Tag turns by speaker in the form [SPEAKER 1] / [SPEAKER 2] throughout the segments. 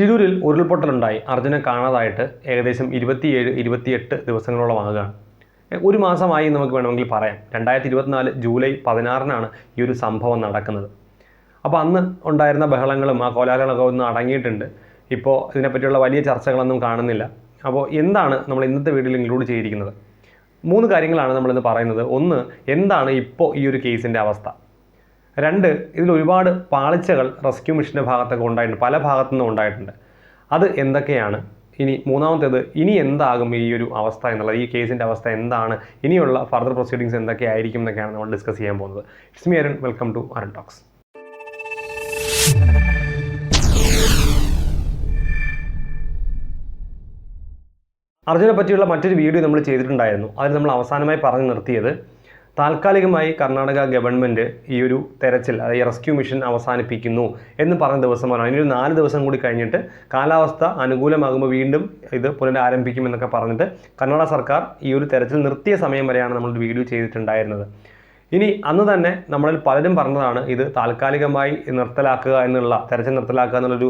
[SPEAKER 1] ഷിരൂരിൽ ഉരുൾപൊട്ടലുണ്ടായി. അർജുനെ കാണാതായിട്ട് ഏകദേശം ഇരുപത്തിയേഴ് ഇരുപത്തിയെട്ട് ദിവസങ്ങളോളം ആകുകയാണ്. ഒരു മാസമായി നമുക്ക് വേണമെങ്കിൽ പറയാം. രണ്ടായിരത്തി ഇരുപത്തിനാല് ജൂലൈ പതിനാറിനാണ് ഈ ഒരു സംഭവം നടക്കുന്നത്. അപ്പോൾ അന്ന് ഉണ്ടായിരുന്ന ബഹളങ്ങളും ആ കോലാഹലങ്ങളൊക്കെ ഒന്ന് അടങ്ങിയിട്ടുണ്ട്. ഇപ്പോൾ ഇതിനെപ്പറ്റിയുള്ള വലിയ ചർച്ചകളൊന്നും കാണുന്നില്ല. അപ്പോൾ എന്താണ് നമ്മൾ ഇന്നത്തെ വീഡിയോയിൽ ഇൻക്ലൂഡ് ചെയ്തിരിക്കുന്നത്? മൂന്ന് കാര്യങ്ങളാണ് നമ്മളിന്ന് പറയുന്നത്. ഒന്ന് എന്താണ് ഇപ്പോൾ ഈ ഒരു കേസിന്റെ അവസ്ഥ? രണ്ട് ഇതിൽ ഒരുപാട് പാളിച്ചകൾ റെസ്ക്യൂ മിഷന്റെ ഭാഗത്തൊക്കെ ഉണ്ടായിട്ടുണ്ട്. പല ഭാഗത്തു നിന്നും ഉണ്ടായിട്ടുണ്ട്. അത് എന്തൊക്കെയാണ്? ഇനി മൂന്നാമത്തേത് ഇനി എന്താകും ഈ ഒരു അവസ്ഥ എന്നുള്ളത്? ഈ കേസിന്റെ അവസ്ഥ എന്താണ്? ഇനിയുള്ള ഫർദർ പ്രൊസീഡിങ്സ് എന്തൊക്കെ ആയിരിക്കും എന്നൊക്കെയാണ് നമ്മൾ ഡിസ്കസ് ചെയ്യാൻ പോകുന്നത്. It's me Arun welcome to Arun talks അർജുനെ പറ്റിയുള്ള മറ്റൊരു വീഡിയോ നമ്മൾ ചെയ്തിട്ടുണ്ടായിരുന്നു. അതിൽ നമ്മൾ അവസാനമായി പറഞ്ഞു നിർത്തിയത് താൽക്കാലികമായി കർണാടക ഗവൺമെന്റ് ഈ ഒരു തെരച്ചിൽ അതായത് റെസ്ക്യൂ മിഷൻ അവസാനിപ്പിക്കുന്നു എന്ന് പറഞ്ഞ ദിവസമാണ്. അതിനൊരു നാല് ദിവസം കൂടി കഴിഞ്ഞിട്ട് കാലാവസ്ഥ അനുകൂലമാകുമ്പോൾ വീണ്ടും ഇത് പുനരാരംഭിക്കുമെന്നൊക്കെ പറഞ്ഞിട്ട് കർണാടക സർക്കാർ ഈ ഒരു തെരച്ചിൽ നിർത്തിയ സമയം വരെയാണ് നമ്മൾ വീഡിയോ ചെയ്തിട്ടുണ്ടായിരുന്നത്. ഇനി അന്ന് തന്നെ നമ്മളിൽ പലരും പറഞ്ഞതാണ് ഇത് താൽക്കാലികമായി നിർത്തലാക്കുക എന്നുള്ള തെരച്ചിൽ നിർത്തലാക്കുക എന്നുള്ളൊരു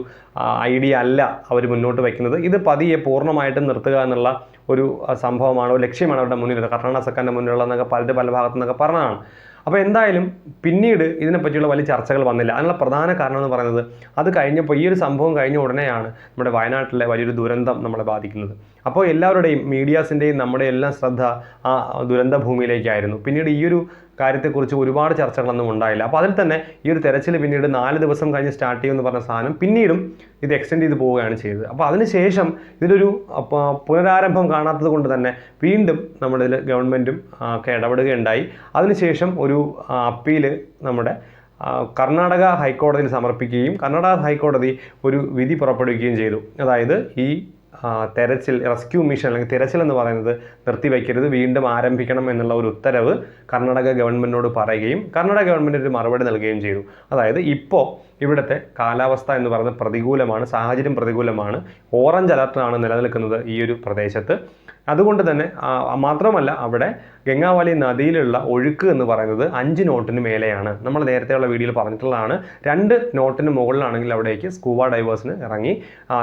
[SPEAKER 1] ഐഡിയ അല്ല അവർ മുന്നോട്ട് വയ്ക്കുന്നത്. ഇത് പതിയെ പൂർണമായിട്ടും നിർത്തുക എന്നുള്ള ഒരു സംഭവമാണ് ഒരു ലക്ഷ്യമാണ് അവരുടെ മുന്നിൽ കർണാടക സർക്കാരിന്റെ മുന്നിലുള്ളതെന്നൊക്കെ പലരും പല ഭാഗത്തു നിന്നൊക്കെ പറഞ്ഞതാണ്. അപ്പോൾ എന്തായാലും പിന്നീട് ഇതിനെപ്പറ്റിയുള്ള വലിയ ചർച്ചകൾ വന്നില്ല. അതിനുള്ള പ്രധാന കാരണം എന്ന് പറയുന്നത് അത് കഴിഞ്ഞപ്പോൾ ഈ ഒരു സംഭവം കഴിഞ്ഞ ഉടനെയാണ് നമ്മുടെ വയനാട്ടിലെ വലിയൊരു ദുരന്തം നമ്മളെ ബാധിക്കുന്നത്. അപ്പോൾ എല്ലാവരുടെയും മീഡിയാസിന്റെയും നമ്മുടെ എല്ലാം ശ്രദ്ധ ആ ദുരന്ത ഭൂമിയിലേക്കായിരുന്നു പിന്നീട് ഈ ഒരു കാര്യത്തെക്കുറിച്ച് ഒരുപാട് ചർച്ചകളൊന്നും ഉണ്ടായില്ല. അപ്പോൾ അതിൽ തന്നെ ഈ ഒരു തെരച്ചിൽ പിന്നീട് നാല് ദിവസം കഴിഞ്ഞ് സ്റ്റാർട്ട് ചെയ്യുമെന്ന് പറഞ്ഞ സാധനം പിന്നീടും ഇത് എക്സ്റ്റെൻഡ് ചെയ്ത് പോവുകയാണ് ചെയ്തത്. അപ്പോൾ അതിനുശേഷം ഇതിലൊരു പുനരാരംഭം കാണാത്തത് കൊണ്ട് തന്നെ വീണ്ടും നമ്മളിതിൽ ഗവൺമെന്റും ഒക്കെ ഇടപെടുകയുണ്ടായി. അതിനുശേഷം ഒരു അപ്പീൽ നമ്മുടെ കർണാടക ഹൈക്കോടതിയിൽ സമർപ്പിക്കുകയും കർണാടക ഹൈക്കോടതി ഒരു വിധി പുറപ്പെടുവിക്കുകയും ചെയ്തു. അതായത് ഈ തെരച്ചിൽ റെസ്ക്യൂ മിഷൻ അല്ലെങ്കിൽ തിരച്ചിൽ എന്ന് പറയുന്നത് നിർത്തിവെക്കരുത് വീണ്ടും ആരംഭിക്കണം എന്നുള്ള ഒരു ഉത്തരവ് കർണാടക ഗവൺമെന്റിനോട് പറയുകയും കർണാടക ഗവൺമെന്റ് ഒരു മറുപടി നൽകുകയും ചെയ്തു. അതായത് ഇപ്പോൾ ഇവിടുത്തെ കാലാവസ്ഥ എന്ന് പറയുന്നത് പ്രതികൂലമാണ് സാഹചര്യം പ്രതികൂലമാണ്. ഓറഞ്ച് അലർട്ടാണ് നിലനിൽക്കുന്നത് ഈ ഒരു പ്രദേശത്ത്. അതുകൊണ്ട് തന്നെ മാത്രമല്ല അവിടെ ഗംഗാവലി നദിയിലുള്ള ഒഴുക്ക് എന്ന് പറയുന്നത് അഞ്ച് നോട്ടിന് മേലെയാണ്. നമ്മൾ നേരത്തെയുള്ള വീഡിയോയിൽ പറഞ്ഞിട്ടുള്ളതാണ്. രണ്ട് നോട്ടിന് മുകളിലാണെങ്കിൽ അവിടേക്ക് സ്കൂബ ഡൈവേഴ്സിന് ഇറങ്ങി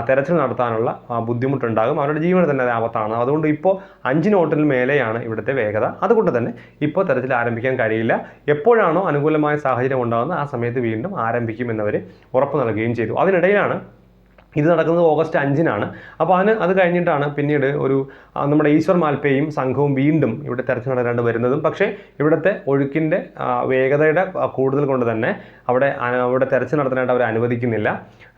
[SPEAKER 1] തെരച്ചിൽ നടത്താനുള്ള ബുദ്ധിമുട്ടുണ്ടാകും. അവരുടെ ജീവൻ തന്നെ ആപത്താണ്. അതുകൊണ്ട് ഇപ്പോൾ അഞ്ച് നോട്ടിന് മേലെയാണ് ഇവിടുത്തെ വേഗത. അതുകൊണ്ട് തന്നെ ഇപ്പോൾ തെരച്ചിൽ ആരംഭിക്കാൻ കഴിയില്ല. എപ്പോഴാണോ അനുകൂലമായ സാഹചര്യം ഉണ്ടാകുന്നത് ആ സമയത്ത് വീണ്ടും ആരംഭിക്കുമെന്നവർ ഉറപ്പ് നൽകുകയും ചെയ്തു. അതിനിടയിലാണ് ഇത് നടക്കുന്നത് ഓഗസ്റ്റ് അഞ്ചിനാണ്. അപ്പോൾ അതിന് അത് കഴിഞ്ഞിട്ടാണ് പിന്നീട് ഒരു നമ്മുടെ ഈശ്വർ മാൽപ്പയും സംഘവും വീണ്ടും ഇവിടെ തെരച്ചിൽ നടത്താണ്ട് വരുന്നതും. പക്ഷേ ഇവിടുത്തെ ഒഴുക്കിന്റെ വേഗതയുടെ കൂടുതൽ കൊണ്ട് തന്നെ അവിടെ അവിടെ തെരച്ചിൽ നടത്താനായിട്ട് അവർ അനുവദിക്കുന്നില്ല.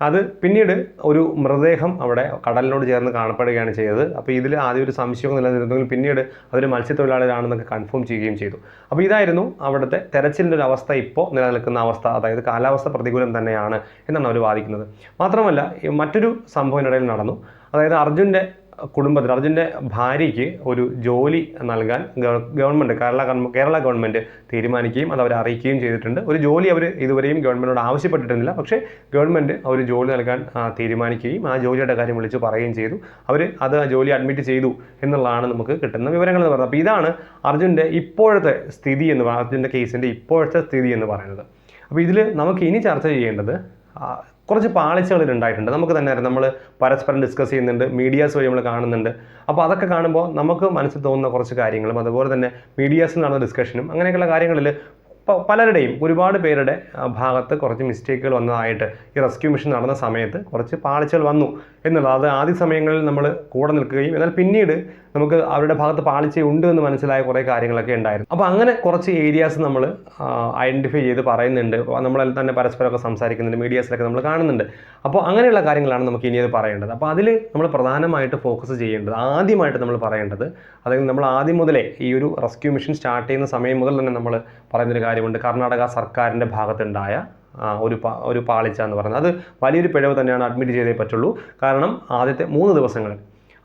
[SPEAKER 1] അത് പിന്നീട് ഒരു മൃതദേഹം അവിടെ കടലിനോട് ചേർന്ന് കാണപ്പെടുകയാണ് ചെയ്തത്. അപ്പോൾ ഇതിൽ ആദ്യം ഒരു സംശയം നിലനിന്നിരുന്നെങ്കിൽ പിന്നീട് അവർ മത്സ്യത്തൊഴിലാളികളാണെന്നൊക്കെ കൺഫേം ചെയ്യുകയും ചെയ്തു. അപ്പോൾ ഇതായിരുന്നു അവിടുത്തെ തെരച്ചിലിന്റെ ഒരു അവസ്ഥ ഇപ്പോൾ നിലനിൽക്കുന്ന അവസ്ഥ. അതായത് കാലാവസ്ഥ പ്രതികൂലം തന്നെയാണ് എന്നാണ് അവർ വാദിക്കുന്നത്. മാത്രമല്ല മറ്റൊരു സംഭവം ഇടയിൽ നടന്നു. അതായത് അർജുന്റെ കുടുംബത്തിൽ അർജുന്റെ ഭാര്യയ്ക്ക് ഒരു ജോലി നൽകാൻ ഗവ- ഗവൺമെന്റ് കേരള കേരള ഗവൺമെന്റ് തീരുമാനിക്കുകയും അത് അവരെ അറിയിക്കുകയും ചെയ്തിട്ടുണ്ട്. ഒരു ജോലി അവർ ഇതുവരെയും ഗവൺമെന്റിനോട് ആവശ്യപ്പെട്ടിരുന്നില്ല. പക്ഷേ ഗവൺമെന്റ് ഒരു ജോലി നൽകാൻ തീരുമാനിക്കുകയും ആ ജോലിയുടെ കാര്യം വിളിച്ച് പറയുകയും ചെയ്തു. അവർ അത് ആ ജോലി അഡ്മിറ്റ് ചെയ്തു എന്നുള്ളതാണ് നമുക്ക് കിട്ടുന്ന വിവരങ്ങൾ എന്ന് പറയുന്നത്. അപ്പോൾ ഇതാണ് അർജുന്റെ ഇപ്പോഴത്തെ സ്ഥിതി എന്ന് പറയുന്നത് അർജുന്റെ കേസിന്റെ ഇപ്പോഴത്തെ സ്ഥിതി എന്ന് പറയുന്നത്. അപ്പോൾ ഇതിൽ നമുക്ക് ഇനി ചർച്ച ചെയ്യേണ്ടത് കുറച്ച് പാളിച്ചകൾ ഉണ്ടായിട്ടുണ്ട്. നമുക്ക് തന്നെ നമ്മൾ പരസ്പരം ഡിസ്കസ് ചെയ്യുന്നുണ്ട് മീഡിയാസ് വഴി നമ്മൾ കാണുന്നുണ്ട്. അപ്പോൾ അതൊക്കെ കാണുമ്പോൾ നമുക്ക് മനസ്സിൽ തോന്നുന്ന കുറച്ച് കാര്യങ്ങളും അതുപോലെ തന്നെ മീഡിയാസിൽ നടന്ന ഡിസ്കഷനും അങ്ങനെയൊക്കെയുള്ള കാര്യങ്ങളിൽ പലരുടെയും ഒരുപാട് പേരുടെ ഭാഗത്ത് കുറച്ച് മിസ്റ്റേക്കുകൾ വന്നതായിട്ട് ഈ റെസ്ക്യൂ മിഷൻ നടന്ന സമയത്ത് കുറച്ച് പാളിച്ചകൾ വന്നു എന്നുള്ളത്. അത് ആദ്യ സമയങ്ങളിൽ നമ്മൾ കൂടെ നിൽക്കുകയും എന്നാൽ പിന്നീട് നമുക്ക് അവരുടെ ഭാഗത്ത് പാളിച്ച ഉണ്ട് എന്ന് മനസ്സിലായ കുറേ കാര്യങ്ങളൊക്കെ ഉണ്ടായിരുന്നു. അപ്പോൾ അങ്ങനെ കുറച്ച് ഏരിയാസ് നമ്മൾ ഐഡന്റിഫൈ ചെയ്ത് പറയുന്നുണ്ട്. നമ്മളെല്ലാം തന്നെ പരസ്പരമൊക്കെ സംസാരിക്കുന്നുണ്ട് മീഡിയാസിലൊക്കെ നമ്മൾ കാണുന്നുണ്ട്. അപ്പോൾ അങ്ങനെയുള്ള കാര്യങ്ങളാണ് നമുക്ക് ഇനി അത് പറയേണ്ടത്. അപ്പോൾ അതിൽ നമ്മൾ പ്രധാനമായിട്ട് ഫോക്കസ് ചെയ്യേണ്ടത് ആദ്യമായിട്ട് നമ്മൾ പറയേണ്ടത് അതായത് നമ്മൾ ആദ്യം മുതലേ ഈ ഒരു റെസ്ക്യൂ മിഷൻ സ്റ്റാർട്ട് ചെയ്യുന്ന സമയം മുതൽ തന്നെ നമ്മൾ പറയുന്നൊരു കാര്യമുണ്ട്. കർണാടക സർക്കാരിന്റെ ഭാഗത്തുണ്ടായ ഒരു ഒരു പാളിച്ച എന്ന് പറയുന്നത്. അത് വലിയൊരു പിഴവ് തന്നെയാണ് അഡ്മിറ്റ് ചെയ്തേ പറ്റുള്ളൂ. കാരണം ആദ്യത്തെ മൂന്ന് ദിവസങ്ങൾ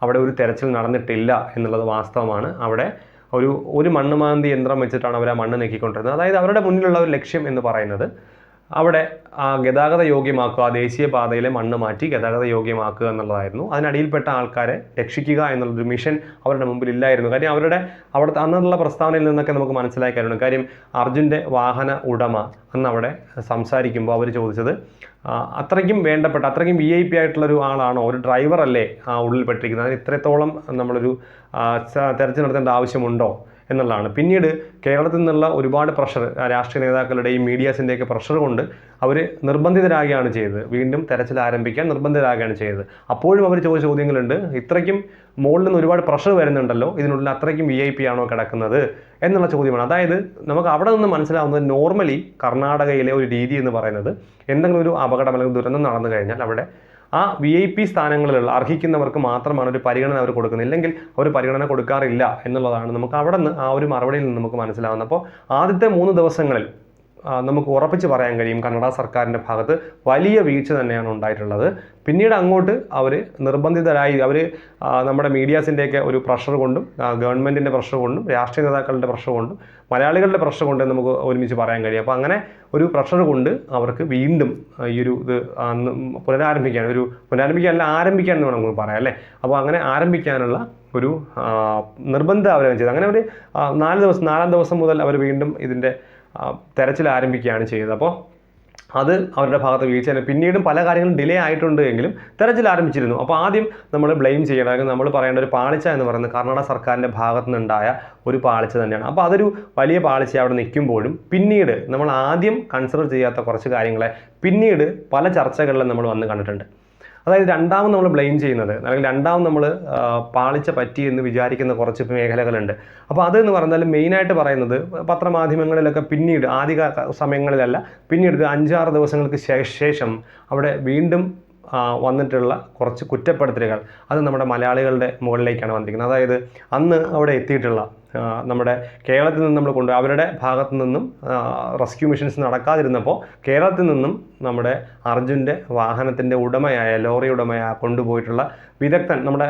[SPEAKER 1] അവിടെ ഒരു തെരച്ചിൽ നടന്നിട്ടില്ല എന്നുള്ളത് വാസ്തവമാണ്. അവിടെ ഒരു ഒരു മണ്ണ് മാന്തി യന്ത്രം വെച്ചിട്ടാണ് അവർ ആ മണ്ണ് നീക്കിക്കൊണ്ടിരുന്നത്. അതായത് അവരുടെ മുന്നിലുള്ള ഒരു ലക്ഷ്യം എന്ന് പറയുന്നത് അവിടെ ആ ഗതാഗത യോഗ്യമാക്കുക ദേശീയപാതയിലെ മണ്ണ് മാറ്റി ഗതാഗത യോഗ്യമാക്കുക എന്നുള്ളതായിരുന്നു. അതിനടിയിൽപ്പെട്ട ആൾക്കാരെ രക്ഷിക്കുക എന്നുള്ളൊരു മിഷൻ അവരുടെ മുമ്പിൽ ഇല്ലായിരുന്നു കാര്യം അവരുടെ അവിടുത്തെ അന്നുള്ള പ്രസ്താവനയിൽ നിന്നൊക്കെ നമുക്ക് മനസ്സിലായി കാര്യമാണ് കാര്യം അർജുന്റെ വാഹന ഉടമ അന്ന് അവിടെ സംസാരിക്കുമ്പോൾ അവർ ചോദിച്ചത് ആ, അത്രയ്ക്കും വേണ്ടപ്പെട്ട അത്രയ്ക്കും വി ഐ പി ആയിട്ടുള്ളൊരു ആളാണോ? ഒരു ഡ്രൈവറല്ലേ ആ ഉള്ളിൽപ്പെട്ടിരിക്കുന്നത് അതിന് ഇത്രത്തോളം നമ്മളൊരു ആ, തെരച്ചിൽ നടത്തേണ്ട ആവശ്യമുണ്ടോ? എന്നുള്ളതാണ്. പിന്നീട് കേരളത്തിൽ നിന്നുള്ള ഒരുപാട് പ്രഷർ രാഷ്ട്രീയ നേതാക്കളുടെയും മീഡിയാസിന്റെയൊക്കെ പ്രഷർ കൊണ്ട് അവർ നിർബന്ധിതരാകുകയാണ് ചെയ്തത്. വീണ്ടും തെരച്ചിൽ ആരംഭിക്കാൻ നിർബന്ധിതരാകുകയാണ് ചെയ്തത്. അപ്പോഴും അവർ ചോദിച്ച ചോദ്യങ്ങളുണ്ട് ഇത്രയ്ക്കും മുകളിൽ നിന്ന് ഒരുപാട് പ്രഷർ വരുന്നുണ്ടല്ലോ ഇതിനുള്ളിൽ അത്രയ്ക്കും വി ഐ പി ആണോ കിടക്കുന്നത് എന്നുള്ള ചോദ്യമാണ്. അതായത് നമുക്ക് അവിടെ നിന്ന് മനസ്സിലാവുന്നത് നോർമലി കർണാടകയിലെ ഒരു രീതി എന്ന് പറയുന്നത് എന്തെങ്കിലും ഒരു അപകടം അല്ലെങ്കിൽ ദുരന്തം നടന്നു കഴിഞ്ഞാൽ അവിടെ ആ വി ഐ പി സ്ഥാനങ്ങളിലുള്ള അർഹിക്കുന്നവർക്ക് മാത്രമാണ് ഒരു പരിഗണന അവർ കൊടുക്കുന്നത്. ഇല്ലെങ്കിൽ അവർ പരിഗണന കൊടുക്കാറില്ല എന്നുള്ളതാണ് നമുക്ക് അവിടെ നിന്ന് ആ ഒരു മറുപടിയിൽ നിന്ന് നമുക്ക് മനസ്സിലാവുന്നത്. അപ്പോൾ ആദ്യത്തെ മൂന്ന് ദിവസങ്ങളിൽ നമുക്ക് ഉറപ്പിച്ച് പറയാൻ കഴിയും കന്നഡ സർക്കാരിന്റെ ഭാഗത്ത് വലിയ വീഴ്ച തന്നെയാണ് ഉണ്ടായിട്ടുള്ളത്. പിന്നീട് അങ്ങോട്ട് അവർ നിർബന്ധിതരായി അവർ നമ്മുടെ മീഡിയാസിന്റെയൊക്കെ ഒരു പ്രഷർ കൊണ്ടും ഗവൺമെന്റിന്റെ പ്രഷർ കൊണ്ടും രാഷ്ട്രീയ നേതാക്കളുടെ പ്രഷർ കൊണ്ടും മലയാളികളുടെ പ്രഷർ കൊണ്ടും നമുക്ക് ഒരുമിച്ച് പറയാൻ കഴിയും. അപ്പോൾ അങ്ങനെ ഒരു പ്രഷർ കൊണ്ട് അവർക്ക് വീണ്ടും ഈ ഒരു ഇത് പുനരാരംഭിക്കാൻ ഒരു പുനരാരംഭിക്കാനല്ല ആരംഭിക്കാൻ എന്ന് നമുക്ക് പറയാം അല്ലേ? അപ്പോൾ അങ്ങനെ ആരംഭിക്കാനുള്ള ഒരു നിർബന്ധ അവർ ചെയ്തത് അങ്ങനെ അവർ നാല് ദിവസം നാലാം ദിവസം മുതൽ അവർ വീണ്ടും ഇതിന്റെ തെരച്ചിൽ ആരംഭിക്കുകയാണ് ചെയ്തത് അപ്പോൾ അത് അവരുടെ ഭാഗത്ത് വീഴ്ച തന്നെ. പിന്നീടും പല കാര്യങ്ങളും ഡിലേ ആയിട്ടുണ്ട് എങ്കിലും തെരച്ചിൽ ആരംഭിച്ചിരുന്നു. അപ്പോൾ ആദ്യം നമ്മൾ ബ്ലെയിം ചെയ്യണം. അല്ലെങ്കിൽ നമ്മൾ പറയേണ്ട ഒരു പാളിച്ച എന്ന് പറയുന്നത് കർണാടക സർക്കാരിന്റെ ഭാഗത്തു നിന്നുണ്ടായ ഒരു പാളിച്ച തന്നെയാണ്. അപ്പോൾ അതൊരു വലിയ പാളിച്ച അവിടെ നിൽക്കുമ്പോഴും പിന്നീട് നമ്മൾ ആദ്യം കൺസിഡർ ചെയ്യാത്ത കുറച്ച് കാര്യങ്ങളെ പിന്നീട് പല ചർച്ചകളിലും നമ്മൾ വന്ന് കണ്ടിട്ടുണ്ട്. അതായത് രണ്ടാമത് നമ്മൾ ബ്ലെയിം ചെയ്യുന്നത് അല്ലെങ്കിൽ രണ്ടാമത് നമ്മൾ പാളിച്ച പറ്റി എന്ന് വിചാരിക്കുന്ന കുറച്ച് മേഖലകളുണ്ട്. അപ്പോൾ അതെന്ന് പറഞ്ഞാൽ മെയിനായിട്ട് പറയുന്നത് പത്രമാധ്യമങ്ങളിലൊക്കെ പിന്നീട് ആദ്യ സമയങ്ങളിലല്ല പിന്നീട് അഞ്ചാറ് ദിവസങ്ങൾക്ക് ശേഷം അവിടെ വീണ്ടും വന്നിട്ടുള്ള കുറച്ച് കുറ്റപ്പെടുത്തലുകൾ. അത് നമ്മുടെ മലയാളികളുടെ മുകളിലേക്കാണ് വന്നിരിക്കുന്നത്. അതായത് അന്ന് അവിടെ എത്തിയിട്ടുള്ള നമ്മുടെ കേരളത്തിൽ നിന്ന് നമ്മൾ കൊണ്ടു അവരുടെ ഭാഗത്തു നിന്നും റെസ്ക്യൂ മിഷൻസ് നടക്കാതിരുന്നപ്പോൾ കേരളത്തിൽ നിന്നും നമ്മുടെ അർജുന്റെ വാഹനത്തിന്റെ ഉടമയായ ലോറി ഉടമയായ കൊണ്ടുപോയിട്ടുള്ള വിദഗ്ധൻ നമ്മുടെ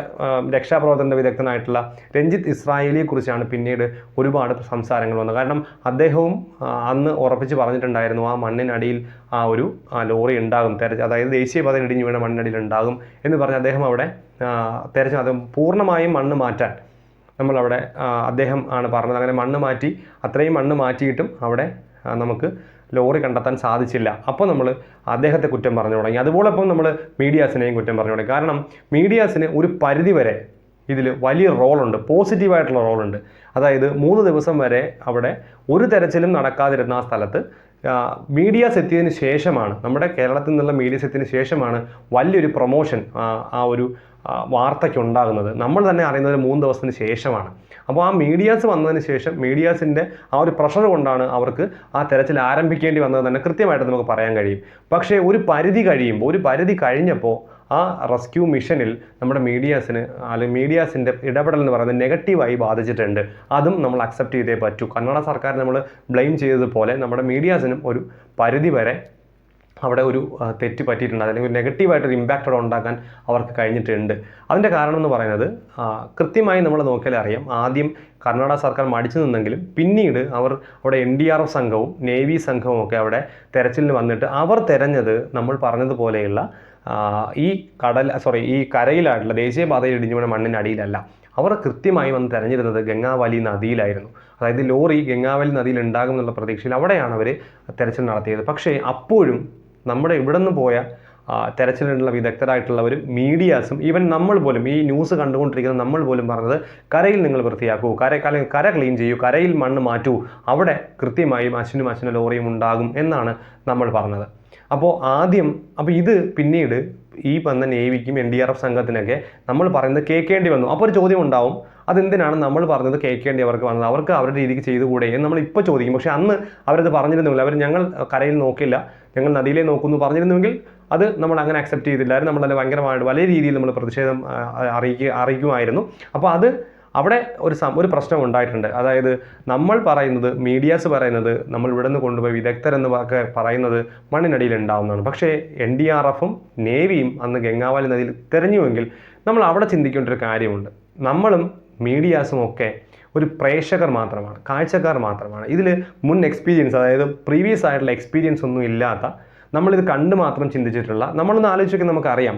[SPEAKER 1] രക്ഷാപ്രവർത്തനത്തിന്റെ രക്ഷാപ്രവർത്തന വിദഗ്ധനായിട്ടുള്ള രഞ്ജിത്ത് ഇസ്രായേലിയെക്കുറിച്ചാണ് പിന്നീട് ഒരുപാട് സംസാരങ്ങൾ വന്നത്. കാരണം അദ്ദേഹവും അന്ന് ഉറപ്പിച്ച് പറഞ്ഞിട്ടുണ്ടായിരുന്നു ആ മണ്ണിനടിയിൽ ആ ഒരു ലോറി ഉണ്ടാകും തെരച്ച് അതായത് ദേശീയപാത ഇടിഞ്ഞു വീണ മണ്ണിനടിയിൽ ഉണ്ടാകും എന്ന് പറഞ്ഞ് അദ്ദേഹം അവിടെ തെരച്ചു അദ്ദേഹം പൂർണമായും മണ്ണ് മാറ്റാൻ നമ്മളവിടെ അദ്ദേഹം ആണ് പറഞ്ഞത്. അങ്ങനെ മണ്ണ് മാറ്റി അത്രയും മണ്ണ് മാറ്റിയിട്ടും അവിടെ നമുക്ക് ലോറി കണ്ടെത്താൻ സാധിച്ചില്ല. അപ്പോൾ നമ്മൾ അദ്ദേഹത്തെ കുറ്റം പറഞ്ഞു തുടങ്ങി. അതുപോലെ ഇപ്പം നമ്മൾ മീഡിയാസിനെയും കുറ്റം പറഞ്ഞു തുടങ്ങി. കാരണം മീഡിയാസിന് ഒരു പരിധി വരെ ഇതിൽ വലിയ റോളുണ്ട്. പോസിറ്റീവായിട്ടുള്ള റോളുണ്ട്. അതായത് മൂന്ന് ദിവസം വരെ അവിടെ ഒരു തെരച്ചിലും നടക്കാതിരുന്ന ആ സ്ഥലത്ത് മീഡിയാസ് എത്തിയതിന് ശേഷമാണ് നമ്മുടെ കേരളത്തിൽ നിന്നുള്ള മീഡിയാസ് എത്തിയതിന് ശേഷമാണ് വലിയൊരു പ്രൊമോഷൻ ആ ഒരു ആ, വാർത്തയ്ക്ക് ഉണ്ടാകുന്നത് നമ്മൾ തന്നെ അറിയുന്നത് മൂന്ന് ദിവസത്തിന് ശേഷമാണ്. അപ്പോൾ ആ മീഡിയാസ് വന്നതിന് ശേഷം മീഡിയാസിന്റെ ആ ഒരു പ്രഷർ കൊണ്ടാണ് അവർക്ക് ആ തെരച്ചിൽ ആരംഭിക്കേണ്ടി വന്നത് തന്നെ കൃത്യമായിട്ട് നമുക്ക് പറയാൻ കഴിയും. പക്ഷേ ഒരു പരിധി കഴിയുമ്പോൾ ഒരു പരിധി കഴിഞ്ഞപ്പോൾ ആ റെസ്ക്യൂ മിഷനിൽ നമ്മുടെ മീഡിയാസിന് അല്ലെങ്കിൽ മീഡിയാസിന്റെ ഇടപെടൽ എന്ന് പറയുന്നത് നെഗറ്റീവായി ബാധിച്ചിട്ടുണ്ട്. അതും നമ്മൾ അക്സെപ്റ്റ് ചെയ്തേ പറ്റൂ. കന്നഡ സർക്കാർ നമ്മൾ ബ്ലെയിം ചെയ്തതുപോലെ നമ്മുടെ മീഡിയാസിനും ഒരു പരിധി വരെ അവിടെ ഒരു തെറ്റ് പറ്റിയിട്ടുണ്ട്. അല്ലെങ്കിൽ ഒരു നെഗറ്റീവായിട്ടൊരു ഇമ്പാക്റ്റ് അവിടെ ഉണ്ടാക്കാൻ അവർക്ക് കഴിഞ്ഞിട്ടുണ്ട്. അതിന്റെ കാരണം എന്ന് പറയുന്നത് കൃത്യമായി നമ്മൾ നോക്കിയാൽ അറിയാം. ആദ്യം കർണാടക സർക്കാർ മടിച്ചു നിന്നെങ്കിലും പിന്നീട് അവർ അവിടെ എൻ ഡി ആർ എഫ് സംഘവും നേവി സംഘവും ഒക്കെ അവിടെ തെരച്ചിലിന് വന്നിട്ട് അവർ തെരഞ്ഞത് നമ്മൾ പറഞ്ഞതുപോലെയുള്ള ഈ കടൽ സോറി ഈ കരയിലായിട്ടുള്ള ദേശീയപാതയിൽ ഇടിഞ്ഞു വീണ മണ്ണിനടിയിലല്ല അവർ കൃത്യമായി വന്ന് തെരഞ്ഞിരുന്നത് ഗംഗാവാലി നദിയിലായിരുന്നു. അതായത് ലോറി ഗംഗാവാലി നദിയിൽ ഉണ്ടാകുമെന്നുള്ള പ്രതീക്ഷയിൽ അവിടെയാണ് അവർ തെരച്ചിൽ നടത്തിയത്. പക്ഷേ അപ്പോഴും നമ്മുടെ ഇവിടെ നിന്ന് പോയ തെരച്ചിലുള്ള തെരച്ചിലിനുള്ള വിദഗ്ധരായിട്ടുള്ളവർ മീഡിയാസും ഈവൻ നമ്മൾ പോലും ഈ ന്യൂസ് കണ്ടുകൊണ്ടിരിക്കുന്ന നമ്മൾ പോലും പറഞ്ഞത് കരയിൽ നിങ്ങൾ വൃത്തിയാക്കൂ കര കര ക്ലീൻ ചെയ്യൂ കരയിൽ മണ്ണ് മാറ്റൂ അവിടെ കൃത്യമായും അശ്വിനും അശ്വിന ലോറിയും ഉണ്ടാകും എന്നാണ് നമ്മൾ പറഞ്ഞത്. അപ്പോൾ ആദ്യം അപ്പോൾ ഇത് പിന്നീട് ഈ വന്ന നേവിക്കും എൻ ഡി ആർ എഫ് സംഘത്തിനൊക്കെ നമ്മൾ പറയുന്നത് കേൾക്കേണ്ടി വന്നു. അപ്പോൾ ഒരു ചോദ്യം ഉണ്ടാവും അതെന്തിനാണ് നമ്മൾ പറഞ്ഞത് കേൾക്കേണ്ടി അവർക്ക് വന്നത്? അവർക്ക് അവരുടെ രീതിക്ക് ചെയ്തുകൂടെ എന്ന് നമ്മൾ ഇപ്പോൾ ചോദിക്കും. പക്ഷേ അന്ന് അവരത് പറഞ്ഞിരുന്നില്ല. അവർ ഞങ്ങൾ കരയിൽ നോക്കില്ല. ഞങ്ങൾ നദിയിലേ നോക്കുന്നു പറഞ്ഞിരുന്നുവെങ്കിൽ അത് നമ്മൾ അങ്ങനെ അക്സെപ്റ്റ് ചെയ്തില്ലായിരുന്നു. നമ്മളതിൽ ഭയങ്കരമായിട്ട് വലിയ രീതിയിൽ നമ്മൾ പ്രതിഷേധം അറിയിക്കുക അറിയിക്കുമായിരുന്നു. അപ്പോൾ അത് അവിടെ ഒരു സം ഒരു പ്രശ്നം ഉണ്ടായിട്ടുണ്ട്. അതായത് നമ്മൾ പറയുന്നത് മീഡിയാസ് പറയുന്നത് നമ്മൾ ഇവിടെ നിന്ന് കൊണ്ടുപോയി വിദഗ്ധരെന്ന് പറയുന്നത് മണ്ണിനടിയിൽ ഉണ്ടാവുന്നതാണ് പക്ഷേ എൻ ഡി ആർ എഫും നേവിയും അന്ന് ഗംഗാവാലി നദിയിൽ തെരഞ്ഞുവെങ്കിൽ നമ്മൾ അവിടെ ചിന്തിക്കേണ്ട ഒരു കാര്യമുണ്ട്. നമ്മളും മീഡിയാസും ഒക്കെ ഒരു പ്രേക്ഷകർ മാത്രമാണ് കാഴ്ചക്കാർ മാത്രമാണ്. ഇതിൽ മുൻ എക്സ്പീരിയൻസ് അതായത് പ്രീവിയസ് ആയിട്ടുള്ള എക്സ്പീരിയൻസ് ഒന്നും ഇല്ലാത്ത നമ്മളിത് കണ്ട് മാത്രം ചിന്തിച്ചിട്ടുള്ള നമ്മളൊന്ന് ആലോചിച്ചൊക്കെ നമുക്കറിയാം.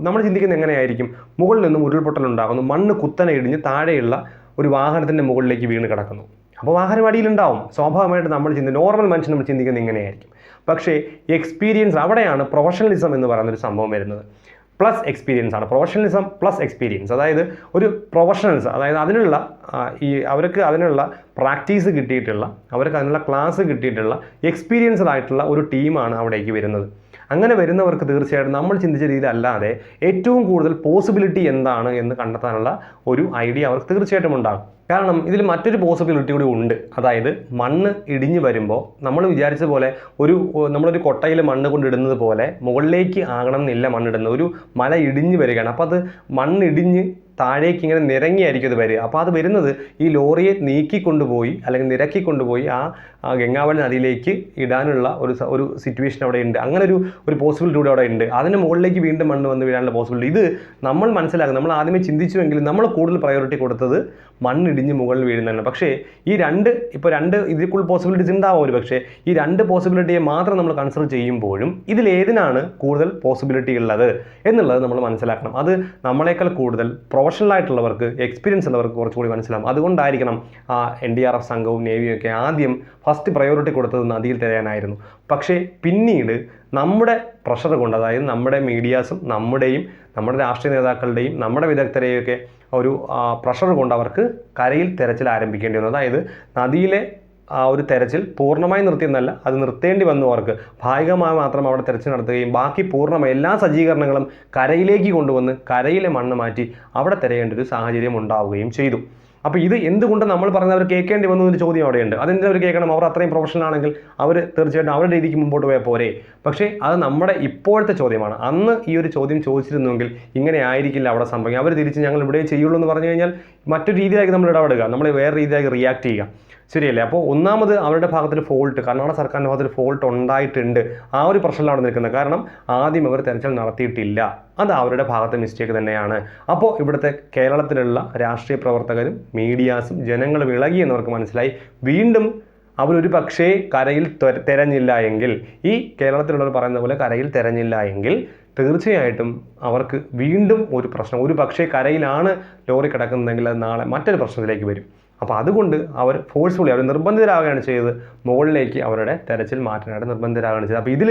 [SPEAKER 1] നമ്മൾ ചിന്തിക്കുന്നത് എങ്ങനെയായിരിക്കും? മുകളിൽ നിന്നും ഉരുൾപൊട്ടൽ ഉണ്ടാകുന്നു മണ്ണ് കുത്തനെ ഇടിഞ്ഞ് താഴെയുള്ള ഒരു വാഹനത്തിന്റെ മുകളിലേക്ക് വീണ് കിടക്കുന്നു. അപ്പോൾ വാഹനം അടിയിലുണ്ടാവും സ്വാഭാവികമായിട്ട് നമ്മൾ ചിന്തി നോർമൽ മനുഷ്യൻ നമ്മൾ ചിന്തിക്കുന്നത് ഇങ്ങനെയായിരിക്കും. പക്ഷേ എക്സ്പീരിയൻസ് അവിടെയാണ് പ്രൊഫഷണലിസം എന്ന് പറയുന്നൊരു സംഭവം വരുന്നത്. പ്ലസ് എക്സ്പീരിയൻസ് ആണ്. പ്രൊഫഷണലിസം പ്ലസ് എക്സ്പീരിയൻസ് അതായത് ഒരു പ്രൊഫഷണൽസ് അതായത് അതിനുള്ള ഈ അവർക്ക് അതിനുള്ള പ്രാക്ടീസ് കിട്ടിയിട്ടുള്ള അവർക്ക് അതിനുള്ള ക്ലാസ് കിട്ടിയിട്ടുള്ള എക്സ്പീരിയൻസ്ഡ് ആയിട്ടുള്ള ഒരു ടീമാണ് അവിടേക്ക് വരുന്നത്. അങ്ങനെ വരുന്നവർക്ക് തീർച്ചയായിട്ടും നമ്മൾ ചിന്തിച്ച രീതിയിലല്ലാതെ ഏറ്റവും കൂടുതൽ പോസിബിലിറ്റി എന്താണ് എന്ന് കണ്ടെത്താനുള്ള ഒരു ഐഡിയ അവർക്ക് തീർച്ചയായിട്ടും ഉണ്ടാകും. കാരണം ഇതിൽ മറ്റൊരു പോസിബിലിറ്റി കൂടി ഉണ്ട്. അതായത് മണ്ണ് ഇടിഞ്ഞു വരുമ്പോൾ നമ്മൾ വിചാരിച്ച പോലെ ഒരു നമ്മളൊരു കൊട്ടയിൽ മണ്ണ് കൊണ്ടിടുന്നത് പോലെ മുകളിലേക്ക് ആകണം എന്നില്ല മണ്ണിടുന്നത്. ഒരു മല ഇടിഞ്ഞു വരികയാണ്. അപ്പോൾ അത് മണ്ണിടിഞ്ഞ് താഴേക്ക് ഇങ്ങനെ നിരങ്ങിയായിരിക്കും അത് വരിക. അപ്പോൾ അത് വരുന്നത് ഈ ലോറിയെ നീക്കിക്കൊണ്ടുപോയി അല്ലെങ്കിൽ നിരക്കി കൊണ്ടുപോയി ആ ഗംഗാവളി നദിയിലേക്ക് ഇടാനുള്ള ഒരു ഒരു സിറ്റുവേഷൻ അവിടെ ഉണ്ട്. അങ്ങനെ ഒരു ഒരു പോസിബിലിറ്റി അവിടെ ഉണ്ട്. അതിന് മുകളിലേക്ക് വീണ്ടും മണ്ണ് വന്ന് വീഴാനുള്ള പോസിബിലിറ്റി ഇത് നമ്മൾ മനസ്സിലാക്കുക നമ്മൾ ആദ്യമേ ചിന്തിച്ചുവെങ്കിൽ നമ്മൾ കൂടുതൽ പ്രയോറിറ്റി കൊടുത്തത് മണ്ണിടിഞ്ഞ് മുകളിൽ വീഴുന്നതാണ്. പക്ഷേ ഈ രണ്ട് ഇപ്പോൾ രണ്ട് ഇതിൽ കൂടുതൽ പോസിബിലിറ്റീസ് ഉണ്ടാവും ഒരു പക്ഷേ ഈ രണ്ട് പോസിബിലിറ്റിയെ മാത്രം നമ്മൾ കൺസിഡർ ചെയ്യുമ്പോഴും ഇതിലേതിനാണ് കൂടുതൽ പോസിബിലിറ്റി ഉള്ളത് എന്നുള്ളത് നമ്മൾ മനസ്സിലാക്കണം. അത് നമ്മളെക്കാൾ കൂടുതൽ പ്രൊഫഷണൽ ആയിട്ടുള്ളവർക്ക് എക്സ്പീരിയൻസ് ഉള്ളവർക്ക് കുറച്ചുകൂടി മനസ്സിലാവും. അതുകൊണ്ടായിരിക്കണം ആ എൻ ഡി ആർ എഫ് സംഘവും നേവിയും ഒക്കെ ആദ്യം ഫസ്റ്റ് പ്രയോറിറ്റി കൊടുത്തത് നദിയിൽ തിരയാനായിരുന്നു. പക്ഷേ പിന്നീട് നമ്മുടെ പ്രഷർ കൊണ്ട് അതായത് നമ്മുടെ മീഡിയാസും നമ്മുടെയും നമ്മുടെ രാഷ്ട്രീയ നേതാക്കളുടെയും നമ്മുടെ വിദഗ്ധരെയൊക്കെ ഒരു പ്രഷർ കൊണ്ട് അവർക്ക് കരയിൽ തിരച്ചിൽ ആരംഭിക്കേണ്ടി വന്നു. അതായത് നദിയിലെ ആ ഒരു തെരച്ചിൽ പൂർണമായി നിർത്തിയെന്നല്ല അത് നിർത്തേണ്ടി വന്നു അവർക്ക്. ഭാഗികമായി മാത്രം അവിടെ തെരച്ചിൽ നടത്തുകയും ബാക്കി പൂർണമായി എല്ലാ സജ്ജീകരണങ്ങളും കരയിലേക്ക് കൊണ്ടുവന്ന് കരയിലെ മണ്ണ് മാറ്റി അവിടെ തിരയേണ്ട ഒരു സാഹചര്യം ഉണ്ടാവുകയും ചെയ്തു. അപ്പോൾ ഇത് എന്തുകൊണ്ട് നമ്മൾ പറഞ്ഞ അവർ കേൾക്കേണ്ടി വന്നു എന്നൊരു ചോദ്യം അവിടെയുണ്ട്. അതെന്താ അവർ കേൾക്കണം? അവർ അത്രയും പ്രൊഫഷണൽ ആണെങ്കിൽ അവർ തീർച്ചയായിട്ടും അവരുടെ രീതിക്ക് മുമ്പോട്ട് പോയാൽ പോരെ. പക്ഷേ അത് നമ്മുടെ ഇപ്പോഴത്തെ ചോദ്യമാണ്. അന്ന് ഈ ഒരു ചോദ്യം ചോദിച്ചിരുന്നുവെങ്കിൽ ഇങ്ങനെ ആയിരിക്കില്ല അവിടെ സംഭവിക്കുക. അവർ തിരിച്ച് ഞങ്ങൾ ഇവിടെ ചെയ്യുള്ളൂ എന്ന് പറഞ്ഞു കഴിഞ്ഞാൽ മറ്റൊരു രീതിയിലേക്ക് നമ്മൾ ഇടപെടുക. നമ്മൾ വേറെ രീതിയിലേക്ക് റിയാക്ട് ചെയ്യുക. ശരിയല്ലേ? അപ്പോൾ ഒന്നാമത് അവരുടെ ഭാഗത്തിൽ ഫോൾട്ട് കർണാടക സർക്കാരിന്റെ ഭാഗത്തിൽ ഫോൾട്ട് ഉണ്ടായിട്ടുണ്ട്. ആ ഒരു പ്രശ്നമാണ് നിൽക്കുന്നത്. കാരണം ആദ്യം അവർ തെരച്ചിൽ നടത്തിയിട്ടില്ല. അത് അവരുടെ ഭാഗത്തെ മിസ്റ്റേക്ക് തന്നെയാണ്. അപ്പോൾ ഇവിടുത്തെ കേരളത്തിലുള്ള രാഷ്ട്രീയ പ്രവർത്തകരും മീഡിയാസും ജനങ്ങൾ വിളകി എന്നവർക്ക് മനസ്സിലായി. വീണ്ടും അവരൊരു പക്ഷേ കരയിൽ തെരഞ്ഞില്ല എങ്കിൽ ഈ കേരളത്തിലുള്ളവർ പറയുന്ന പോലെ കരയിൽ തെരഞ്ഞില്ല എങ്കിൽ തീർച്ചയായിട്ടും അവർക്ക് വീണ്ടും ഒരു പ്രശ്നം. ഒരു പക്ഷേ കരയിലാണ് ലോറി കിടക്കുന്നതെങ്കിൽ അത് നാളെ മറ്റൊരു പ്രശ്നത്തിലേക്ക് വരും. അപ്പോൾ അതുകൊണ്ട് അവർ ഫോഴ്സ്ഫുള്ളി അവർ നിർബന്ധിതരാകുകയാണ് ചെയ്തത്. മുകളിലേക്ക് അവരുടെ തെരച്ചിൽ മാറ്റാനായിട്ട് നിർബന്ധിതരാകുകയാണ് ചെയ്തത്. അപ്പോൾ ഇതിൽ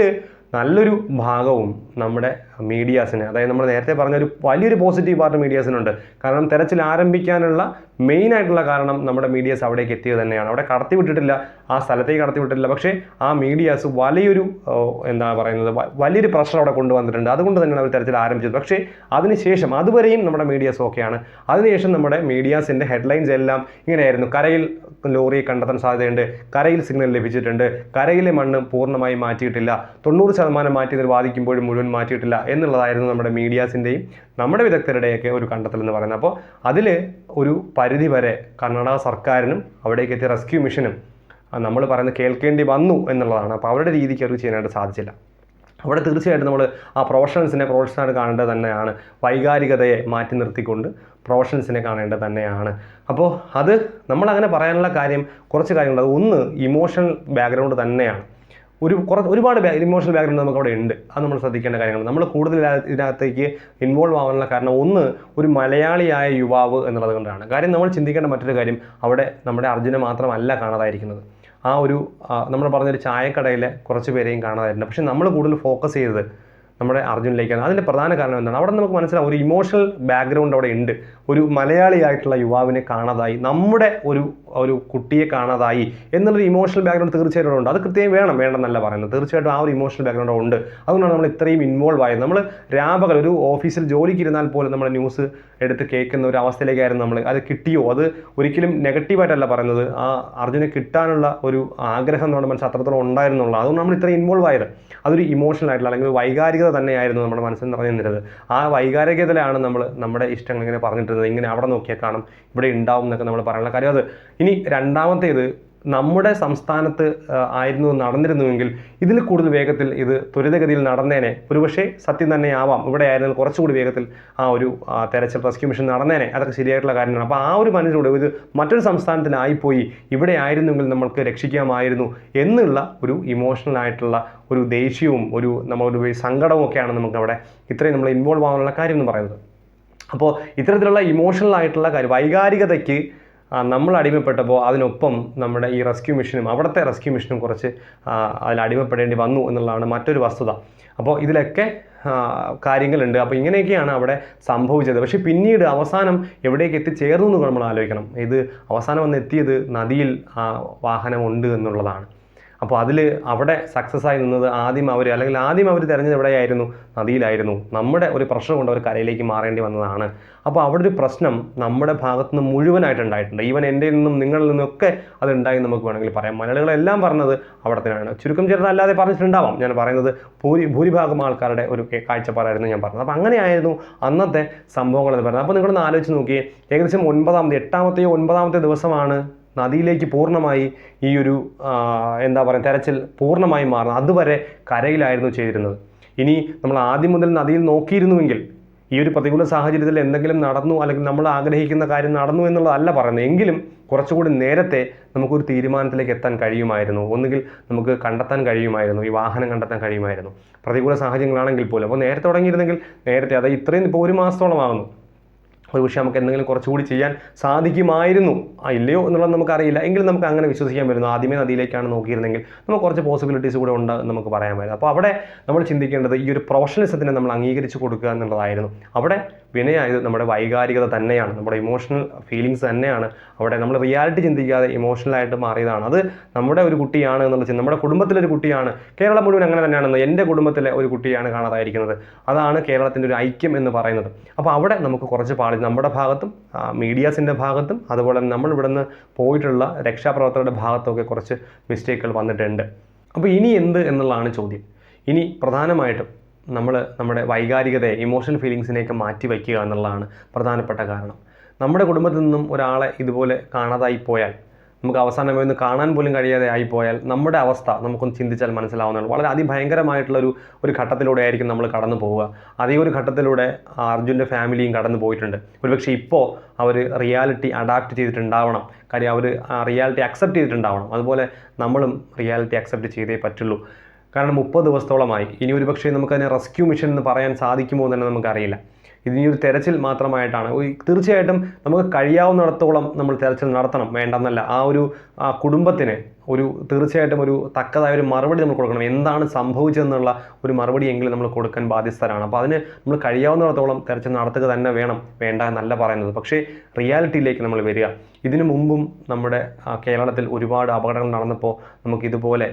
[SPEAKER 1] നല്ലൊരു ഭാഗവും നമ്മുടെ മീഡിയാസിന് അതായത് നമ്മൾ നേരത്തെ പറഞ്ഞ ഒരു വലിയൊരു പോസിറ്റീവ് പാർട്ട് മീഡിയാസിനുണ്ട് കാരണം തെരച്ചിൽ ആരംഭിക്കാനുള്ള മെയിൻ ആയിട്ടുള്ള കാരണം നമ്മുടെ മീഡിയാസ് അവിടേക്ക് എത്തിയത് തന്നെയാണ്. അവിടെ കടത്തി വിട്ടിട്ടില്ല. ആ സ്ഥലത്തേക്ക് കടത്തി വിട്ടിട്ടില്ല. പക്ഷേ ആ മീഡിയാസ് വലിയൊരു എന്താ പറയുന്നത് വലിയൊരു പ്രഷർ അവിടെ കൊണ്ടുവന്നിട്ടുണ്ട്. അതുകൊണ്ട് തന്നെയാണ് അവർ തെരച്ചിൽ ആരംഭിച്ചത്. പക്ഷേ അതിനുശേഷം അതുവരെയും നമ്മുടെ മീഡിയാസ് ഓക്കെയാണ്. അതിനുശേഷം നമ്മുടെ മീഡിയാസിന്റെ ഹെഡ്ലൈൻസ് എല്ലാം ഇങ്ങനെയായിരുന്നു. കരയിൽ ലോറിയെ കണ്ടെത്താൻ സാധ്യതയുണ്ട്. കരയിൽ സിഗ്നൽ ലഭിച്ചിട്ടുണ്ട്. കരയിലെ മണ്ണ് പൂർണമായി മാറ്റിയിട്ടില്ല. തൊണ്ണൂറ് ശതമാനം മാറ്റിയതിൽ വാദിക്കുമ്പോഴും മുഴുവൻ മാറ്റിയിട്ടില്ല എന്നുള്ളതായിരുന്നു നമ്മുടെ മീഡിയാസിന്റെയും നമ്മുടെ വിദഗ്ധരുടെയൊക്കെ ഒരു കണ്ടെത്തൽ എന്ന് പറയുന്നത്. അപ്പോൾ അതിൽ ഒരു പരിധി വരെ കർണാടക സർക്കാരിനും അവിടേക്ക് എത്തിയ റെസ്ക്യൂ മിഷനും നമ്മൾ പറയുന്നത് കേൾക്കേണ്ടി വന്നു എന്നുള്ളതാണ്. അപ്പോൾ അവരുടെ രീതിക്ക് അവർ ചെയ്യാനായിട്ട് സാധിച്ചില്ല. അവിടെ തീർച്ചയായിട്ടും നമ്മൾ ആ പ്രൊഫഷണൽസിനെ പ്രൊഫഷണലായിട്ട് കാണേണ്ടത് തന്നെയാണ്. വൈകാരികതയെ മാറ്റി നിർത്തിക്കൊണ്ട് പ്രൊഫഷണൽസിനെ കാണേണ്ടത് തന്നെയാണ്. അപ്പോൾ അത് നമ്മളങ്ങനെ പറയാനുള്ള കാര്യം കുറച്ച് കാര്യങ്ങളുണ്ട്. ഒന്ന് ഇമോഷണൽ ബാക്ക്ഗ്രൗണ്ട് തന്നെയാണ്. ഒരു കുറച്ച് ഒരുപാട് ഇമോഷണൽ ബാക്ക്ഗ്രൗണ്ട് നമുക്ക് അവിടെ ഉണ്ട്. അത് നമ്മൾ ശ്രദ്ധിക്കേണ്ട കാര്യങ്ങൾ നമ്മൾ കൂടുതൽ ഇതിനകത്തേക്ക് ഇൻവോൾവ് ആവാനുള്ള കാരണം ഒന്ന് ഒരു മലയാളിയായ യുവാവ് എന്നുള്ളത് കൊണ്ടാണ്. കാര്യം നമ്മൾ ചിന്തിക്കേണ്ട മറ്റൊരു കാര്യം അവിടെ നമ്മുടെ അർജുനെ മാത്രമല്ല കാണാതായിരിക്കുന്നത്. ആ ഒരു നമ്മൾ പറഞ്ഞൊരു ചായക്കടയിലെ കുറച്ച് പേരെയും കാണാതായിരുന്നു പക്ഷേ നമ്മൾ കൂടുതൽ ഫോക്കസ് ചെയ്തത് നമ്മുടെ അർജുനിലേക്കാണ്. അതിന്റെ പ്രധാന കാരണം എന്താണ്? അവിടെ നമുക്ക് മനസ്സിലാവും ഒരു ഇമോഷണൽ ബാക്ക്ഗ്രൗണ്ട് അവിടെ ഉണ്ട്. ഒരു മലയാളിയായിട്ടുള്ള യുവാവിനെ കാണാതായി. നമ്മുടെ ഒരു ഒരു കുട്ടിയെ കാണാതായി എന്നുള്ളൊരു ഇമോഷണൽ ബാക്ക്ഗ്രൗണ്ട് തീർച്ചയായിട്ടും ഉണ്ട്. അത് കൃത്യം വേണം വേണമെന്നല്ല പറയുന്നത്. തീർച്ചയായിട്ടും ആ ഒരു ഇമോഷണൽ ബാക്ക്ഗ്രൗണ്ട് ഉണ്ട്. അതുകൊണ്ടാണ് നമ്മൾ ഇത്രയും ഇൻവോൾവ് ആയത്. നമ്മൾ രാപകൽ ഒരു ഓഫീസിൽ ജോലിക്ക് ഇരുന്നാൽ പോലും നമ്മൾ ന്യൂസ് എടുത്ത് കേൾക്കുന്ന ഒരു അവസ്ഥയിലേക്കായിരുന്നു നമ്മൾ അത് കിട്ടിയോ? അത് ഒരിക്കലും നെഗറ്റീവായിട്ടല്ല പറയുന്നത്. ആ അർജുനെ കിട്ടാനുള്ള ഒരു ആഗ്രഹം നമ്മുടെ മനസ്സിൽ അത്രത്തോളം ഉണ്ടായിരുന്നുള്ളൂ അതുകൊണ്ട് നമ്മൾ ഇത്രയും ഇൻവോൾവ് ആയത്. അതൊരു ഇമോഷണൽ ആയിട്ടുള്ള അല്ലെങ്കിൽ വൈകാരികത തന്നെയായിരുന്നു നമ്മുടെ മനസ്സിൽ നിറഞ്ഞു ആ വൈകാരികതയിലാണ് നമ്മൾ നമ്മുടെ ഇഷ്ടങ്ങൾ ഇങ്ങനെ പറഞ്ഞിട്ടിരുന്നത്. ഇങ്ങനെ അവിടെ നോക്കിയാൽ കാണും. ഇവിടെ ഉണ്ടാവും എന്നൊക്കെ നമ്മൾ പറയാനുള്ള കാര്യം. അത് ഇനി രണ്ടാമത്തേത് നമ്മുടെ സംസ്ഥാനത്ത് ആയിരുന്നു നടന്നിരുന്നുവെങ്കിൽ ഇതിൽ കൂടുതൽ വേഗത്തിൽ ഇത് ത്വരിതഗതിയിൽ നടന്നേനെ. ഒരുപക്ഷെ സത്യം തന്നെ ആവാം ഇവിടെ ആയിരുന്നെങ്കിൽ കുറച്ചുകൂടി വേഗത്തിൽ ആ ഒരു തെരച്ചിൽ റെസ്ക്യൂ മിഷൻ നടന്നേനെ. അതൊക്കെ ശരിയായിട്ടുള്ള കാര്യമാണ്. അപ്പോൾ ആ ഒരു മനസ്സിലൂടെ ഇത് മറ്റൊരു സംസ്ഥാനത്തിലായിപ്പോയി. ഇവിടെ ആയിരുന്നെങ്കിൽ നമ്മൾക്ക് രക്ഷിക്കാമായിരുന്നു എന്നുള്ള ഒരു ഇമോഷണൽ ആയിട്ടുള്ള ഒരു ദേഷ്യവും ഒരു നമ്മളൊരു സങ്കടവും ഒക്കെയാണ് നമുക്ക് അവിടെ ഇത്രയും നമ്മൾ ഇൻവോൾവ് ആവാനുള്ള കാര്യം എന്ന് പറയുന്നത്. അപ്പോൾ ഇത്തരത്തിലുള്ള ഇമോഷണൽ ആയിട്ടുള്ള കാര്യം വൈകാരികതയ്ക്ക് നമ്മൾ അടിമപ്പെട്ടപ്പോൾ അതിനൊപ്പം നമ്മുടെ ഈ റെസ്ക്യൂ മിഷനും അവിടുത്തെ റെസ്ക്യൂ മിഷനും കുറച്ച് അതിൽ അടിമപ്പെടേണ്ടി വന്നു എന്നുള്ളതാണ് മറ്റൊരു വസ്തുത. അപ്പോൾ ഇതിലൊക്കെ കാര്യങ്ങളുണ്ട്. അപ്പോൾ ഇങ്ങനെയൊക്കെയാണ് അവിടെ സംഭവിച്ചത്. പക്ഷേ പിന്നീട് അവസാനം എവിടേക്ക് എത്തിച്ചേർന്നു എന്ന് നമ്മൾ ആലോചിക്കണം. ഇത് അവസാനം വന്ന് എത്തിയത് നദിയിൽ വാഹനമുണ്ട് എന്നുള്ളതാണ്. അപ്പോൾ അതിൽ അവിടെ സക്സസ് ആയി നിന്നത് ആദ്യം അവർ അല്ലെങ്കിൽ ആദ്യം അവർ തിരഞ്ഞത് എവിടെയായിരുന്നു? നദിയിലായിരുന്നു. നമ്മുടെ ഒരു പ്രശ്നം കൊണ്ട് അവർ കരയിലേക്ക് മാറേണ്ടി വന്നതാണ്. അപ്പോൾ അവിടെ ഒരു പ്രശ്നം നമ്മുടെ ഭാഗത്തു നിന്ന് മുഴുവനായിട്ട് ഉണ്ടായിട്ടുണ്ട്. ഈവൻ എന്റെ നിന്നും നിങ്ങളിൽ നിന്നൊക്കെ അത് ഉണ്ടായി നമുക്ക് വേണമെങ്കിൽ പറയാം. മലയാളികളെല്ലാം പറഞ്ഞത് അവിടെ തന്നെയാണ്. ചുരുക്കം ചേർന്ന് അല്ലാതെ പറഞ്ഞിട്ടുണ്ടാവാം. ഞാൻ പറയുന്നത് ഭൂരി ഭൂരിഭാഗം ആൾക്കാരുടെ ഒരു കാഴ്ചപ്പാടായിരുന്നു ഞാൻ പറഞ്ഞത്. അപ്പോൾ അങ്ങനെയായിരുന്നു അന്നത്തെ സംഭവങ്ങളെന്ന് പറഞ്ഞത് അപ്പോൾ നിങ്ങളൊന്ന് ആലോചിച്ച് നോക്കിയേ. ഏകദേശം ഒൻപതാമത്തെ എട്ടാമത്തെയോ ഒൻപതാമത്തെ ദിവസമാണ് നദിയിലേക്ക് പൂർണമായി ഈ ഒരു എന്താ പറയുക തെരച്ചിൽ പൂർണമായി മാറുന്നത് അതുവരെ കരയിലായിരുന്നു ചെയ്തിരുന്നത്. ഇനി നമ്മൾ ആദ്യം മുതൽ നദിയിൽ നോക്കിയിരുന്നുവെങ്കിൽ ഈ ഒരു പ്രതികൂല സാഹചര്യത്തിൽ എന്തെങ്കിലും നടന്നു അല്ലെങ്കിൽ നമ്മൾ ആഗ്രഹിക്കുന്ന കാര്യം നടന്നു എന്നുള്ളതല്ല പറയുന്നത്. എങ്കിലും കുറച്ചുകൂടി നേരത്തെ നമുക്കൊരു തീരുമാനത്തിലേക്ക് എത്താൻ കഴിയുമായിരുന്നു. ഒന്നുകിൽ നമുക്ക് കണ്ടെത്താൻ കഴിയുമായിരുന്നു. ഈ വാഹനം കണ്ടെത്താൻ കഴിയുമായിരുന്നു. പ്രതികൂല സാഹചര്യങ്ങളാണെങ്കിൽ പോലും. അപ്പോൾ നേരത്തെ തുടങ്ങിയിരുന്നെങ്കിൽ നേരത്തെ അത് ഇത്രയും ഇപ്പോൾ ഒരു മാസത്തോളമാകുന്നു. ഒരു പക്ഷേ നമുക്ക് എന്തെങ്കിലും കുറച്ചുകൂടി ചെയ്യാൻ സാധിക്കുമായിരുന്നു. ആ ഇല്ലയോ എന്നുള്ളത് നമുക്കറിയില്ല. എങ്കിലും നമുക്ക് അങ്ങനെ വിശ്വസിക്കാൻ വരുന്നു ആദ്യമേ നദിയിലേക്കാണ് നോക്കിയിരുന്നെങ്കിൽ നമുക്ക് കുറച്ച് പോസിബിലിറ്റീസ് കൂടെ ഉണ്ട് എന്ന് നമുക്ക് പറയാൻ പറയാമായിരുന്നു അപ്പോൾ അവിടെ നമ്മൾ ചിന്തിക്കേണ്ടത് ഈ ഒരു പ്രൊഫഷണലിസത്തിനെ നമ്മൾ അംഗീകരിച്ച് കൊടുക്കുക എന്നുള്ളതായിരുന്നു. അവിടെ വിനയായത് നമ്മുടെ വൈകാരികത തന്നെയാണ്. നമ്മുടെ ഇമോഷണൽ ഫീലിങ്സ് തന്നെയാണ്. അവിടെ നമ്മൾ റിയാലിറ്റി ചിന്തിക്കാതെ ഇമോഷണലായിട്ട് മാറിയതാണ്. അത് നമ്മുടെ ഒരു കുട്ടിയാണ് എന്നുള്ള ചിന്ത നമ്മുടെ കുടുംബത്തിലൊരു കുട്ടിയാണ്. കേരളം മുഴുവൻ അങ്ങനെ തന്നെയാണെന്ന് എന്റെ കുടുംബത്തിലെ ഒരു കുട്ടിയാണ് കാണാതായിരിക്കുന്നത്. അതാണ് കേരളത്തിന്റെ ഒരു ഐക്യം എന്ന് പറയുന്നത്. അപ്പോൾ അവിടെ നമുക്ക് കുറച്ച് പാളി നമ്മുടെ ഭാഗത്തും മീഡിയാസിന്റെ ഭാഗത്തും അതുപോലെ നമ്മൾ ഇവിടുന്ന് പോയിട്ടുള്ള രക്ഷാപ്രവർത്തകരുടെ ഭാഗത്തൊക്കെ കുറച്ച് മിസ്റ്റേക്കുകൾ വന്നിട്ടുണ്ട്. അപ്പോൾ ഇനി എന്ത് എന്നുള്ളതാണ് ചോദ്യം. ഇനി പ്രധാനമായിട്ടും നമ്മൾ നമ്മുടെ വൈകാരികതയെ ഇമോഷണൽ ഫീലിങ്സിനെയൊക്കെ മാറ്റി വയ്ക്കുക എന്നുള്ളതാണ് പ്രധാനപ്പെട്ട കാരണം. നമ്മുടെ കുടുംബത്തിൽ നിന്നും ഒരാളെ ഇതുപോലെ കാണാതായി പോയാൽ നമുക്ക് അവസാനം ഒന്ന് കാണാൻ പോലും കഴിയാതെ ആയിപ്പോയാൽ നമ്മുടെ അവസ്ഥ നമുക്കൊന്ന് ചിന്തിച്ചാൽ മനസ്സിലാവുന്നതാണ്. വളരെ അതിഭയങ്കരമായിട്ടുള്ള ഒരു ഘട്ടത്തിലൂടെ ആയിരിക്കും നമ്മൾ കടന്നു പോവുക. അതേ ഒരു ഘട്ടത്തിലൂടെ അർജുന്റെ ഫാമിലിയും കടന്നു പോയിട്ടുണ്ട്. ഒരുപക്ഷെ ഇപ്പോൾ അവർ റിയാലിറ്റി അഡാപ്റ്റ് ചെയ്തിട്ടുണ്ടാവണം. കാര്യം അവർ റിയാലിറ്റി അക്സെപ്റ്റ് ചെയ്തിട്ടുണ്ടാവണം. അതുപോലെ നമ്മളും റിയാലിറ്റി അക്സെപ്റ്റ് ചെയ്തേ പറ്റുള്ളൂ. കാരണം മുപ്പത് ദിവസത്തോളമായി. ഇനി ഒരു പക്ഷേ നമുക്കതിനെ റെസ്ക്യൂ മിഷൻ എന്ന് പറയാൻ സാധിക്കുമോ എന്ന് തന്നെ നമുക്കറിയില്ല. ഇതിനി ഒരു തെരച്ചിൽ മാത്രമായിട്ടാണ്. തീർച്ചയായിട്ടും നമുക്ക് കഴിയാവുന്നിടത്തോളം നമ്മൾ തെരച്ചിൽ നടത്തണം. വേണ്ടെന്നല്ല. ആ ഒരു ആ കുടുംബത്തിന് ഒരു തീർച്ചയായിട്ടും ഒരു തക്കതായ ഒരു മറുപടി നമ്മൾ കൊടുക്കണം. എന്താണ് സംഭവിച്ചതെന്നുള്ള ഒരു മറുപടി എങ്കിലും നമ്മൾ കൊടുക്കാൻ ബാധ്യസ്ഥരാണ്. അപ്പോൾ അതിന് നമ്മൾ കഴിയാവുന്നിടത്തോളം തെരച്ചിൽ നടത്തുക തന്നെ വേണം. വേണ്ട എന്നല്ല പറയുന്നത്. പക്ഷേ റിയാലിറ്റിയിലേക്ക് നമ്മൾ വരിക. ഇതിനു മുമ്പും നമ്മുടെ കേരളത്തിൽ ഒരുപാട് അപകടങ്ങൾ നടന്നപ്പോൾ നമുക്കിതുപോലെ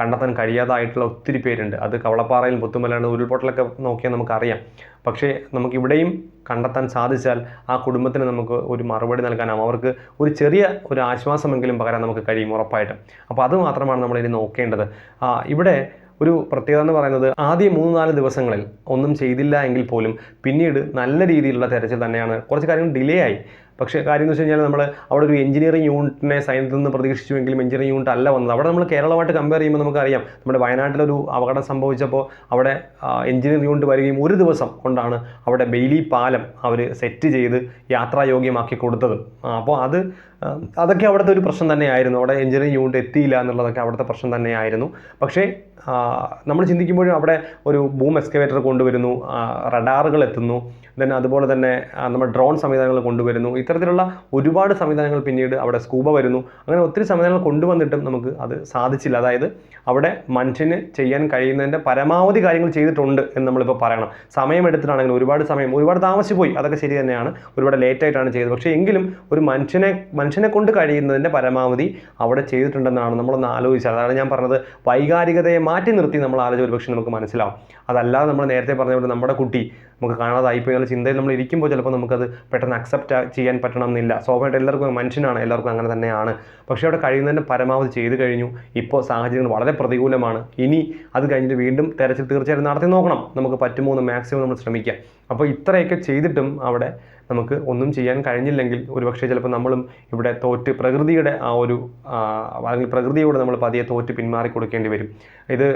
[SPEAKER 1] കണ്ടെത്താൻ കഴിയാതായിട്ടുള്ള ഒത്തിരി പേരുണ്ട്. അത് കവളപ്പാറയിൽ പുത്തുമലയാണ് ഉരുൾപൊട്ടലൊക്കെ നോക്കിയാൽ നമുക്കറിയാം. പക്ഷേ നമുക്കിവിടെയും കണ്ടെത്താൻ സാധിച്ചാൽ ആ കുടുംബത്തിന് നമുക്ക് ഒരു മറുപടി നൽകാനാവും. അവർക്ക് ഒരു ചെറിയ ഒരു ആശ്വാസമെങ്കിലും പകരാൻ നമുക്ക് കഴിയും ഉറപ്പായിട്ടും. അപ്പോൾ അത് മാത്രമാണ് നമ്മൾ ഇനി നോക്കേണ്ടത്. ഇവിടെ ഒരു പ്രത്യേകത എന്ന് പറയുന്നത് ആദ്യം മൂന്ന് നാല് ദിവസങ്ങളിൽ ഒന്നും ചെയ്തില്ല എങ്കിൽ പോലും പിന്നീട് നല്ല രീതിയിലുള്ള തെരച്ചിൽ തന്നെയാണ് കുറച്ച് കാര്യങ്ങൾ ഡിലേ ആയി. പക്ഷേ കാര്യം എന്ന് വെച്ച് കഴിഞ്ഞാൽ നമ്മൾ അവിടെ ഒരു എഞ്ചിനീയറിംഗ് യൂണിറ്റിനെ സയൻസിൽ നിന്ന് പ്രതീക്ഷിച്ചുവെങ്കിലും എഞ്ചിനീയറിംഗ് യൂണിറ്റ് അല്ല വന്നത്. അവിടെ നമ്മൾ കേരളമായിട്ട് കമ്പയർ ചെയ്യുമ്പോൾ നമുക്കറിയാം. നമ്മുടെ വയനാട്ടിലൊരു അപകടം സംഭവിച്ചപ്പോൾ അവിടെ എഞ്ചിനീയറിംഗ് യൂണിറ്റ് വരികയും ഒരു ദിവസം കൊണ്ടാണ് അവിടെ ബെയിലി പാലം അവർ സെറ്റ് ചെയ്ത് യാത്രായോഗ്യമാക്കി കൊടുത്തത്. അപ്പോൾ അത് അതൊക്കെ അവിടുത്തെ ഒരു പ്രശ്നം തന്നെയായിരുന്നു. അവിടെ എഞ്ചിനീയറിംഗ് യൂണിറ്റ് എത്തിയില്ല എന്നുള്ളതൊക്കെ അവിടുത്തെ പ്രശ്നം തന്നെയായിരുന്നു. പക്ഷേ നമ്മൾ ചിന്തിക്കുമ്പോഴും അവിടെ ഒരു ബൂം എക്സ്കവേറ്റർ കൊണ്ടുവരുന്നു റഡാറുകൾ എത്തുന്നു ദെൻ അതുപോലെ തന്നെ നമ്മൾ ഡ്രോൺ സംവിധാനങ്ങൾ കൊണ്ടുവരുന്നു. ഇത്തരത്തിലുള്ള ഒരുപാട് സംവിധാനങ്ങൾ പിന്നീട് അവിടെ സ്കൂബ വരുന്നു. അങ്ങനെ ഒത്തിരി സംവിധാനങ്ങൾ കൊണ്ടുവന്നിട്ടും നമുക്ക് അത് സാധിച്ചില്ല. അതായത് അവിടെ മനുഷ്യന് ചെയ്യാൻ കഴിയുന്നതിന്റെ പരമാവധി കാര്യങ്ങൾ ചെയ്തിട്ടുണ്ട് എന്ന് നമ്മളിപ്പോൾ പറയണം. സമയമെടുത്തിട്ടാണെങ്കിലും ഒരുപാട് സമയം ഒരുപാട് താമസിച്ചു പോയി അതൊക്കെ ശരി തന്നെയാണ്. ഒരുപാട് ലേറ്റായിട്ടാണ് ചെയ്തത്. പക്ഷേ എങ്കിലും ഒരു മനുഷ്യനെ മനുഷ്യനെ കൊണ്ട് കഴിയുന്നതിന്റെ പരമാവധി അവിടെ ചെയ്തിട്ടുണ്ടെന്നാണ് നമ്മളൊന്ന് ആലോചിച്ചത്. അതാണ് ഞാൻ പറഞ്ഞത്. വൈകാരികതയെ മാറ്റി നിർത്തി നമ്മൾ ആലോചിച്ച ഒരു പക്ഷേ നമുക്ക് മനസ്സിലാവും. അതല്ലാതെ നമ്മൾ നേരത്തെ പറഞ്ഞ പോലെ നമ്മുടെ കുട്ടി നമുക്ക് കാണാതായിപ്പോയി എന്നുള്ള ചിന്തയിൽ നമ്മൾ ഇരിക്കുമ്പോൾ ചിലപ്പോൾ നമുക്കത് പെട്ടെന്ന് അക്സെപ്റ്റ് ചെയ്യാൻ പറ്റണം എന്നില്ല സ്വാഭാവികമായിട്ട് എല്ലാവർക്കും മനുഷ്യനാണ്. എല്ലാവർക്കും അങ്ങനെ തന്നെയാണ്. പക്ഷേ അവിടെ കഴിയുന്നതിന്റെ പരമാവധി ചെയ്തു കഴിഞ്ഞു. ഇപ്പോൾ സാഹചര്യങ്ങൾ വളരെ പ്രതികൂലമാണ്. ഇനി അത് കഴിഞ്ഞിട്ട് വീണ്ടും തെരച്ചിൽ തീർച്ചയായിട്ടും നടത്തി നോക്കണം. നമുക്ക് പറ്റുമോ എന്ന് മാക്സിമം നമ്മൾ ശ്രമിക്കാം. അപ്പോൾ ഇത്രയൊക്കെ ചെയ്തിട്ടും അവിടെ നമുക്ക് ഒന്നും ചെയ്യാൻ കഴിഞ്ഞില്ലെങ്കിൽ ഒരുപക്ഷെ ചിലപ്പോൾ നമ്മളും ഇവിടെ തോറ്റ് പ്രകൃതിയുടെ ആ ഒരു അല്ലെങ്കിൽ പ്രകൃതിയോട് നമ്മൾ പതിയെ തോറ്റ് പിന്മാറി കൊടുക്കേണ്ടി വരും. ഇത്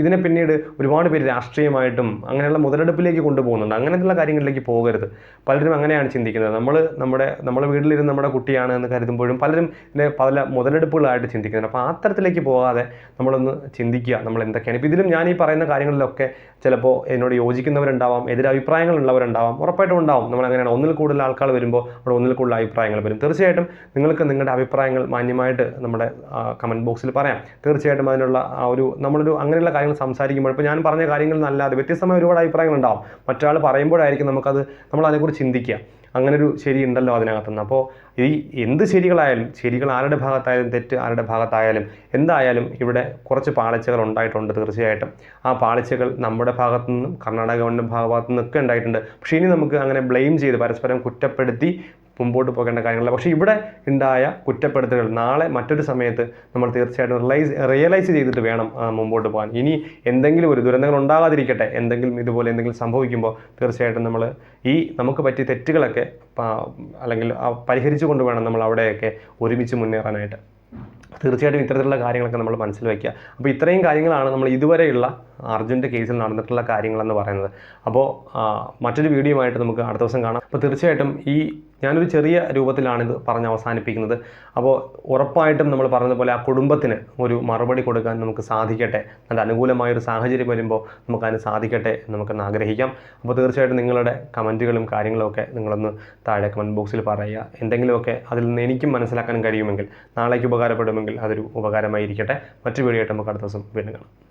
[SPEAKER 1] ഇതിനെ പിന്നീട് ഒരുപാട് പേര് രാഷ്ട്രീയമായിട്ടും അങ്ങനെയുള്ള മുതലെടുപ്പിലേക്ക് കൊണ്ടുപോകുന്നുണ്ട്. അങ്ങനെയുള്ള കാര്യങ്ങളിലേക്ക് പോകരുത്. പലരും അങ്ങനെയാണ് ചിന്തിക്കുന്നത്. നമ്മൾ നമ്മുടെ നമ്മുടെ വീട്ടിലിരുന്ന് നമ്മുടെ കുട്ടിയാണ് എന്ന് കരുതുമ്പോഴും പലരും ഇതിനെ പല മുതലെടുപ്പുകളായിട്ട് ചിന്തിക്കുന്നുണ്ട്. അപ്പോൾ ആ തരത്തിലേക്ക് പോകാതെ നമ്മളൊന്ന് ചിന്തിക്കുക. നമ്മൾ എന്തൊക്കെയാണ് ഇപ്പോൾ ഇതിലും ഞാൻ ഈ പറയുന്ന കാര്യങ്ങളിലൊക്കെ ചിലപ്പോൾ എന്നോട് യോജിക്കുന്നവരുണ്ടാവാം എതിരഭിപ്രായങ്ങൾ ഉള്ളവരുണ്ടാവാം ഉറപ്പായിട്ടും ഉണ്ടാവും നമ്മൾ അങ്ങനെയാണ് ഒന്നിൽ കൂടുതൽ ആൾക്കാർ വരുമ്പോൾ അവിടെ ഒന്നിൽ കൂടുതൽ അഭിപ്രായങ്ങൾ വരും. തീർച്ചയായിട്ടും നിങ്ങൾക്ക് നിങ്ങളുടെ അഭിപ്രായങ്ങൾ മാന്യമായിട്ട് നമ്മുടെ കമന്റ് ബോക്സിൽ പറയാം. തീർച്ചയായിട്ടും അതിനുള്ള ആ ഒരു നമ്മളൊരു അങ്ങനെയുള്ള കാര്യങ്ങൾ സംസാരിക്കുമ്പോൾ ഇപ്പോൾ ഞാൻ പറഞ്ഞ കാര്യങ്ങൾ നല്ലാതെ വ്യത്യസ്തമായ ഒരുപാട് അഭിപ്രായങ്ങൾ ഉണ്ടാവും മറ്റൊരാൾ പറയുമ്പോഴായിരിക്കും നമുക്കത് നമ്മൾ അതിനെക്കുറിച്ച് ചിന്തിക്കുക. അങ്ങനൊരു ശരി ഉണ്ടല്ലോ അതിനകത്തുനിന്ന്. അപ്പോൾ ഈ എന്ത് ശരികളായാലും ശരികൾ ആരുടെ ഭാഗത്തായാലും തെറ്റ് ആരുടെ ഭാഗത്തായാലും എന്തായാലും ഇവിടെ കുറച്ച് പാളിച്ചകൾ ഉണ്ടായിട്ടുണ്ട് തീർച്ചയായിട്ടും. ആ പാളിച്ചകൾ നമ്മുടെ ഭാഗത്തു നിന്നും കർണാടക ഗവൺമെന്റ് ഭാഗത്തു നിന്നൊക്കെ ഉണ്ടായിട്ടുണ്ട്. പക്ഷേ ഇനി നമുക്ക് അങ്ങനെ ബ്ലെയിം ചെയ്ത് പരസ്പരം കുറ്റപ്പെടുത്തി മുമ്പോട്ട് പോകേണ്ട കാര്യങ്ങളില്ല. പക്ഷേ ഇവിടെ ഉണ്ടായ കുറ്റപ്പെടുത്തലുകൾ നാളെ മറ്റൊരു സമയത്ത് നമ്മൾ തീർച്ചയായിട്ടും റിയലൈസ് റിയലൈസ് ചെയ്തിട്ട് വേണം മുമ്പോട്ട് പോകാൻ. ഇനി എന്തെങ്കിലും ഒരു ദുരന്തങ്ങൾ ഉണ്ടാകാതിരിക്കട്ടെ എന്തെങ്കിലും ഇതുപോലെ എന്തെങ്കിലും സംഭവിക്കുമ്പോൾ തീർച്ചയായിട്ടും നമ്മൾ ഈ നമുക്ക് പറ്റിയ തെറ്റുകളൊക്കെ അല്ലെങ്കിൽ പരിഹരിച്ചു കൊണ്ട് വേണം നമ്മൾ അവിടെയൊക്കെ ഒരുമിച്ച് മുന്നേറാനായിട്ട്. തീർച്ചയായിട്ടും ഇത്തരത്തിലുള്ള കാര്യങ്ങളൊക്കെ നമ്മൾ മനസ്സിൽ വയ്ക്കുക. അപ്പോൾ ഇത്രയും കാര്യങ്ങളാണ് നമ്മൾ ഇതുവരെയുള്ള അർജുന്റെ കേസിൽ നടന്നിട്ടുള്ള കാര്യങ്ങളെന്ന് പറയുന്നത്. അപ്പോൾ മറ്റൊരു മറ്റൊരു വീഡിയോയുമായിട്ട് നമുക്ക് അടുത്ത ദിവസം കാണാം. അപ്പോൾ തീർച്ചയായിട്ടും ഈ ഞാനൊരു ചെറിയ രൂപത്തിലാണിത് പറഞ്ഞ് അവസാനിപ്പിക്കുന്നത്. അപ്പോൾ ഉറപ്പായിട്ടും നമ്മൾ പറഞ്ഞതുപോലെ ആ കുടുംബത്തിന് ഒരു മറുപടി കൊടുക്കാൻ നമുക്ക് സാധിക്കട്ടെ. നല്ല അനുകൂലമായൊരു സാഹചര്യം വരുമ്പോൾ നമുക്കതിന് സാധിക്കട്ടെ നമുക്കൊന്ന് ആഗ്രഹിക്കാം. അപ്പോൾ തീർച്ചയായിട്ടും നിങ്ങളുടെ കമന്റുകളും കാര്യങ്ങളൊക്കെ നിങ്ങളൊന്ന് താഴെ കമന്റ് ബോക്സിൽ പറയുക. എന്തെങ്കിലുമൊക്കെ അതിൽ നിന്ന് എനിക്കും മനസ്സിലാക്കാൻ കഴിയുമെങ്കിൽ നാളേക്ക് ഉപകാരപ്പെടുമെങ്കിൽ അതൊരു ഉപകാരമായിരിക്കട്ടെ. മറ്റു വീഡിയോ ആയിട്ട് നമുക്ക് അടുത്ത ദിവസം വീണ്ടും കാണാം.